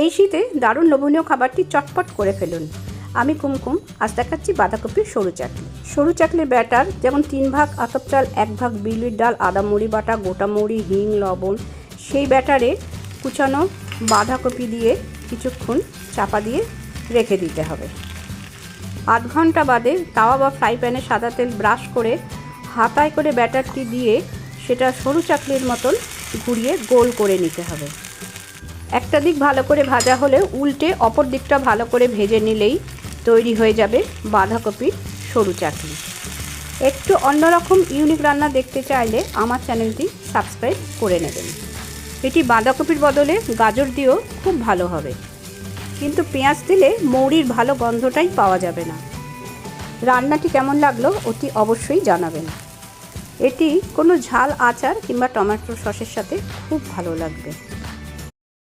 এই শীতে দারুণ লোভনীয় খাবারটি চটপট করে ফেলুন। আমি কুমকুম, আজ দেখাচ্ছি বাঁধাকপির সরু চাকলি সরু চাকলির ব্যাটার, যেমন তিন ভাগ আতপ চাল, এক ভাগ বিউলির ডাল, আদা মুড়ি বাটা, গোটা মুড়ি, হিং, লবণ, সেই ব্যাটারে কুচানো বাঁধাকপি দিয়ে কিছুক্ষণ চাপা দিয়ে রেখে দিতে হবে। আধ ঘণ্টা বাদে তাওয়া বা ফ্রাই প্যানে সাদা তেল ব্রাশ করে হাতায় করে ব্যাটারটি দিয়ে সেটা সরু চাকলির মতন ঘুরিয়ে গোল করে নিতে হবে। একটা দিক ভালো করে ভাজা হলে উল্টে অপর দিকটা ভালো করে ভেজে নিলেই তৈরি হয়ে যাবে বাঁধাকপির সরু চাটনি। একটু অন্যরকম ইউনিক রান্না দেখতে চাইলে আমার চ্যানেলটি সাবস্ক্রাইব করে নেবেন। এটি বাঁধাকপির বদলে গাজর দিয়েও খুব ভালো হবে। কিন্তু পেঁয়াজ দিলে মৌরির ভালো গন্ধটাই পাওয়া যাবে না। রান্নাটি কেমন লাগল অতি অবশ্যই জানাবেন। এটি কোনো ঝাল আচার কিংবা টমেটো সসের সাথে খুব ভালো লাগবে।